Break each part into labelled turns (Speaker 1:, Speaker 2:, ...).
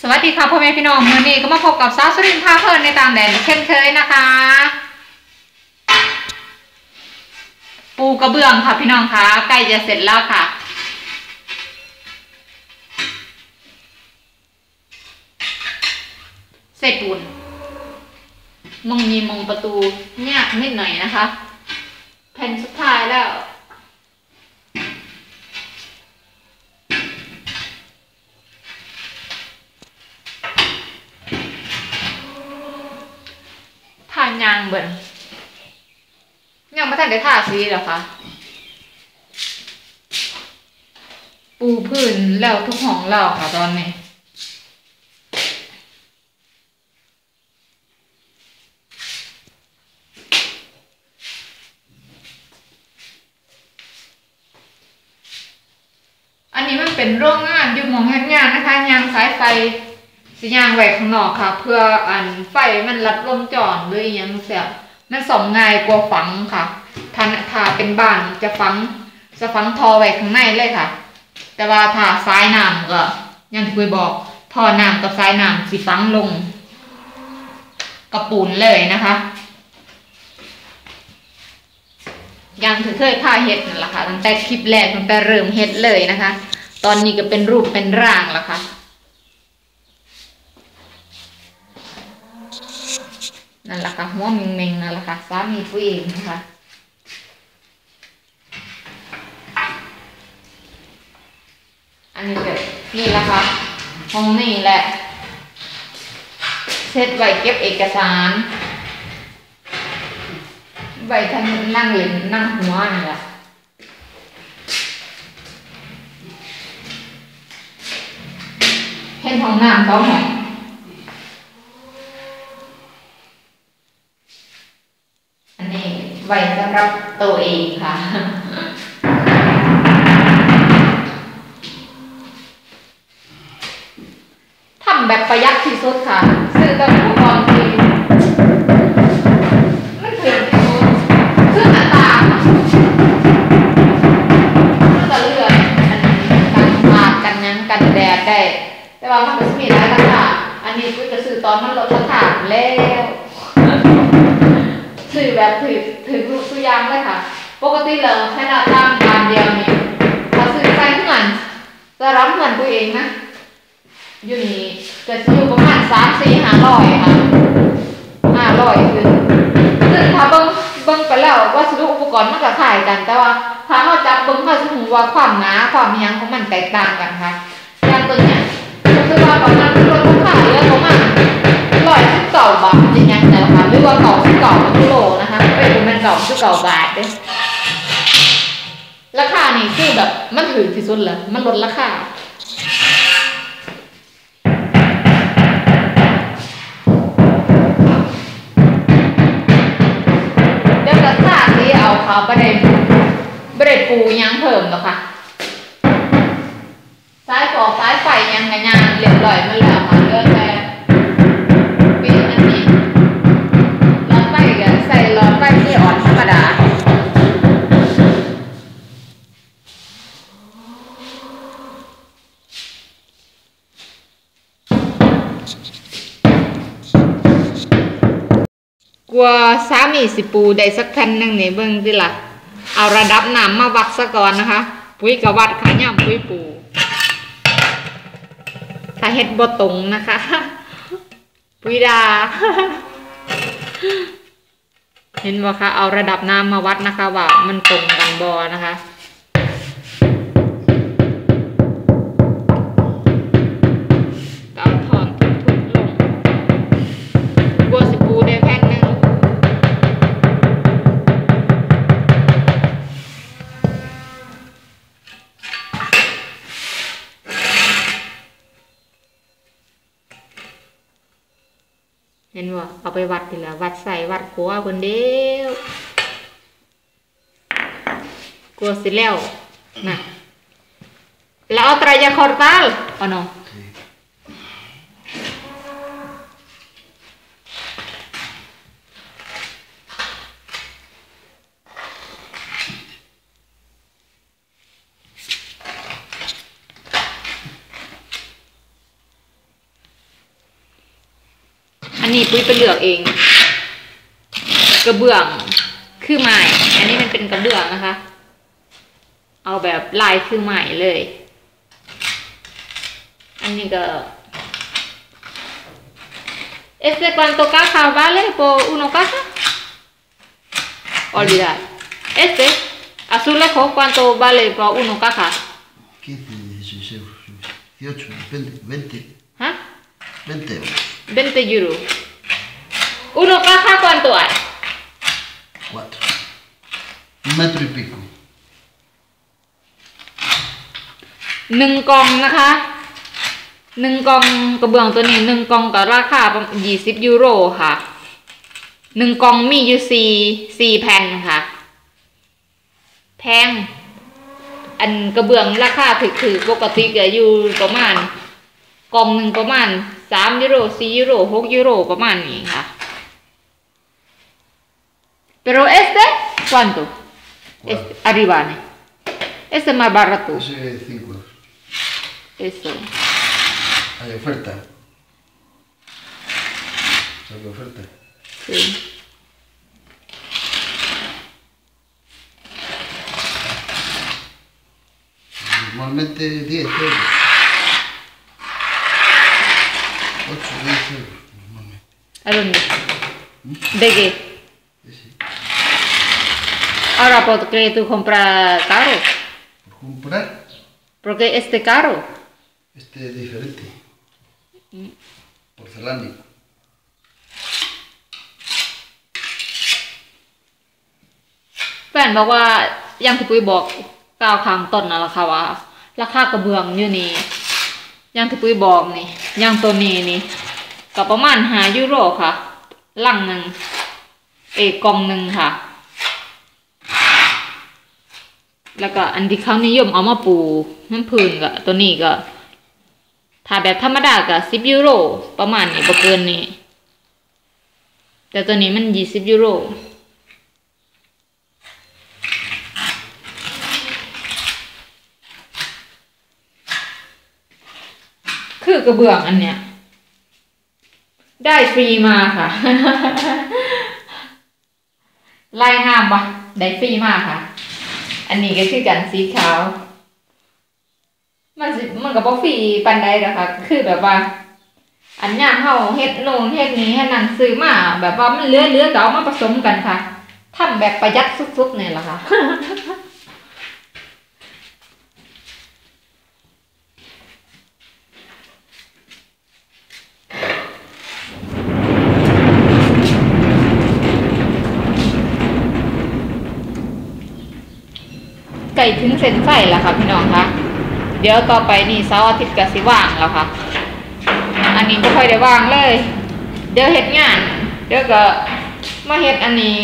Speaker 1: สวัสดีค่ะพ่อแม่พี่น้องมื่อนี้ก็มาพบกับสาวสุรินทร์พาเพลินในตามแดนเช่นเคยนะคะ ปูกระเบื้องค่ะพี่น้องคะใกล้จะเสร็จแล้วค่ะ เสร็จบุญมงมีมงประตูเนี่ยนิดหน่อยนะคะ แผ่นสุดท้ายแล้วานยางเบิ่นยังไม่ทันได้ทาสีหรอคะปูพื้นแล้วทุกห้องแล้วค่ะตอนนี้อันนี้มันเป็นโรงงานอยู่มองเฮ็ดงานนะคะยางสายไฟ สิยางไว้ข้างนอกค่ะ เพื่ออันไฟมันรัดลมจอดหรืออยังเสียมันสมง่ายกว่าฝังค่ะถ้าถ้าเป็นบ้านจะฝังจะฝังทอไว้ข้างในเลยค่ะ แต่ว่าถ้าสายน้ำก็อยังที่เคยบอกทอน้ำกับสายน้ำสิฝังลงกระปูนเลยนะคะอยังที่เคยพาเฮ็ดนั่นแหละค่ะตั้งแต่คลิปแรกตั้งแต่เริ่มเฮ็ดเลยนะคะ ตอนนี้ก็เป็นรูปเป็นร่างแล้วค่ะ นั่นแหละค่ะหัวเมงเมงนั่นแหละค่ะสามีผู้เองนะคะอันนี้เก็นี่แหละค่ะห้องนี่แหละเซตไวเก็บเอกสารไว้ท่านนั่งเล่นนั่งหัวนี่แหละเห็นห้องน้ำสองห้อง อันนี้ ไว้สำหรับตัวเองค่ะ ทำแบบประหยัดที่สุดค่ะ ซื้อแต่อุปกรณ์ที่มันถึงที่สุดซื้อหน้าตางค่ะมันก็เลือกอันกันพาดกันยังกันแดดได้ แต่ว่ามันก็จะมีหลายราคาอันนี้กูจะซื้อตอนมันลดราคาแล้ว ถือแบบถือถือรูปตัวอย่างเลยค่ะ ปกติเราแค่นาตั้งบานเดียวนี่เราซื้อใส่เงินจะรับเงินตัวเองนะ อยู่นี่จะอยู่ประมาณสามสี่ห้าร้อยค่ะห้าร้อยคือซึ่งถ้าเบิ้งเบิ้งไปแล้ววัสดุอุปกรณ์มันก็ขายกัน แต่ว่าถ้าเราจับเบิ้งเราจะรู้ว่าความหนาความยังของมันแตกต่างกันค่ะอย่างตัวเนี้ยคือว่าประมาณลดราคาเหลือประมาณร้อยสิบ เก้าบาทจริงยังแต่ค่ะหรือว่าเก่าสิบเก้ากิโลนะคะเป็นมันเก่าสิบเก้าบาทเด้ราคานี่คือแบบมันถือที่สุดเลยมันลดราคาเดี๋ยวจะทาสีเอาเขาประเด็นประเด็นปูยังเพิ่มหรอค่ะสายฟอกสายไฟยังไงยังเรียบร้อยมาแล้วค่ะเลือกแต่ปี ลัวสามีสิปูได้สักแผ่นหนึ่งนี่เบิ่งสิล่ะ เอาระดับน้ำมาวัดซะก่อนนะคะ ปุ๋ยกับวัดขาย่ำปุ๋ยปูถ้าเห็ดบ่ตรงนะคะ ปุยดา เห็นบ่คะเอาระดับน้ำมาวัดนะคะ ว่ามันตรงกันบ่นะคะ เห็นบ่เอาไปวัดดีละวัดใส่วัดขัวคนเดียวกลัวสิแล้วนะแล้วเอา traya cortar o no อัน นี้ปุ้ยไปเลือกเอง กระเบื้องคือไม้อันนี้มันเป็นกระเบื้องนะคะ เอาแบบลายคือไม้เลย อันนี้ก็ Este cuánto caja vale por uno caja? Olvidar. Este azulejo cuánto vale por uno caja?
Speaker 2: 15, 16 euros, 18, depende, 20,
Speaker 1: ¿Ah?
Speaker 2: 20 euros,
Speaker 1: 20 euros. ¿Uno caja cuánto hay?
Speaker 2: 4. Un metro y pico.
Speaker 1: หนึ่งกล่องนะคะหนึ่งกล่องกระเบื้องตัวนี้หนึ่งกล่องกับราคาประมาณยี่สิบยูโรค่ะหนึ่งกล่องมีอยู่สี่สี่แผ่นค่ะ แพง อันกระเบื้องราคาถือถือปกติก็อยู่ประมาณกล่องหนึ่งประมาณสามยูโรสี่ยูโรหกยูโรประมาณนี้ค่ะ cuánto este arriba ne este es más barato
Speaker 2: Ese 5 euros.
Speaker 1: eso
Speaker 2: Hay oferta. Sale oferta.
Speaker 1: sí
Speaker 2: Normalmente 10 euros. 8, 10 euros. Normalmente.
Speaker 1: ¿A dónde? ¿De qué? Ahora, ¿por qué tú compras caro?
Speaker 2: Por comprar,
Speaker 1: Porque este caro.
Speaker 2: este es diferente. Porcelánico.
Speaker 1: แฟนบอกว่าอยังที่ปุ้ยบอกกล่าวข้างต้นนะล่ะค่ะว่า ราคากระเบื้องอยู่นี่อยังที่ปุ้ยบอกนี่อยังตัวนี้นี่ก็ประมาณหายูโรค่ะลังหนึ่งเอกกล่องหนึ่งค่ะ แล้วก็อันที่เขานิยมเอามาปูน้ำพื้นก็ตัวนี้ก็ถ้าแบบธรรมดาก็สิบยูโร ประมาณนี้บ่เกินนี้ แต่ตัวนี้มันยี่สิบยูโรคือกระเบื้องอันเนี้ย ได้ฟรีมาค่ะ ลายงามปะได้ฟรีมากค่ะ อันนี้ก็คือกันสีขาว มันสิมันกับ่ฟรีปันใดหรอกค่ะ คือแบบว่า อันยามเฮาเฮ็ดโน่นเฮ็ดนี้เฮ็ดนั่นซื้อมาแบบว่ามันเลือเลือก็เอามาผสมกันค่ะทำแบบประหยัดสุดๆเนี่ยแหละค่ะ ถึงเส้นไฟแล้วค่ะพี่น้องคะเดี๋ยวต่อไปนี่เสาร์อาทิตย์ก็สิว่างแล้วค่ะ อันนี้ไม่ค่อยได้ว่างเลย เดี๋ยวเฮ็ดงาน เดี๋ยวก็มาเฮ็ดอันนี้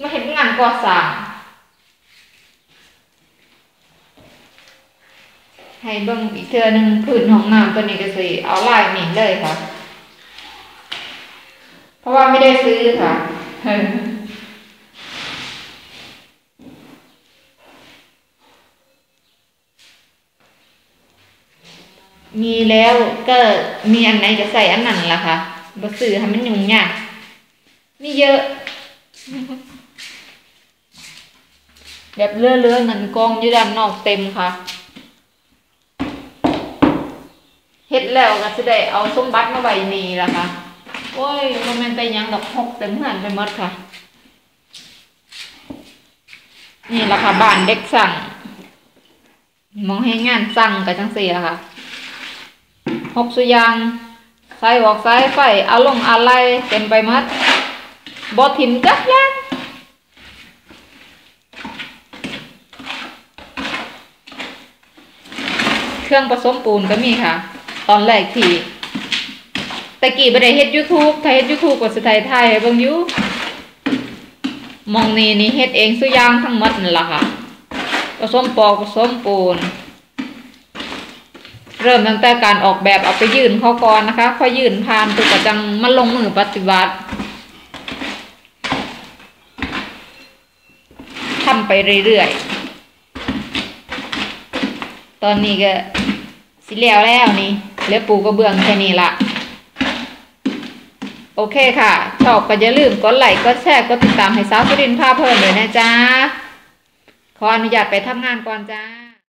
Speaker 1: มาเฮ็ดงานก่อสร้างให้เบิ่งอีกเทือหนึงพื้นห้องน้ำตัวนี้ก็สิเอาลายนี่เลยค่ะ เพราะว่าไม่ได้ซื้อค่ะ มีแล้วก็มีอันไหนจะใส่อันนั้นล่ะค่ะบ่ซื้อให้มันยุ่งยากมีเยอะ แบบเลื่อๆนั่นกองอยู่ด้านนอกเต็มค่ะเฮ็ดแล้วก็สิได้เอาสมบัติมาไว้นี่ล่ะค่ะ โอ้ยบ่แม่นไปยังดอกหกเต็มเฮือนไปหมดค่ะ นี่ล่ะค่ะบ้านเด็กสั่ง มองให้งานสั่งก็จังซี่ล่ะค่ะ หกสุยางใสายออกสายไฟเอาลงอะไรเต็มไปหมดบ่ทิมจักยางเครื่องผสมปูนก็มีค่ะ ตอนแรกที่ต่กี้บ่ได้เฮ็ด YouTube ถ้าเฮ็ด YouTube ก็สิถ่ายถ่ายให้เบิ่งอยู่มองนี้นี่เฮ็ดเองสุยางทั้งหมดนั่นล่ะค่ะผสมปอกผสมปูน เริ่มตั้งแต่การออกแบบเอาไปยื่นเขาก่อนนะคะพอยื่นผ่านตัวก็จังมาลงมือปฏิบัติทำไปเรื่อยๆ ตอนนี้ก็สิแล้วแล้วนี่เลือปูกระเบื้องแค่นี้ละโอเคค่ะ ชอบก็อย่าลืมกดไลค์กดแชร์กดติดตามให้สาวสุรินทร์พาเพลินเลยนะจ๊ะ ขออนุญาตไปทำงานก่อนจ้า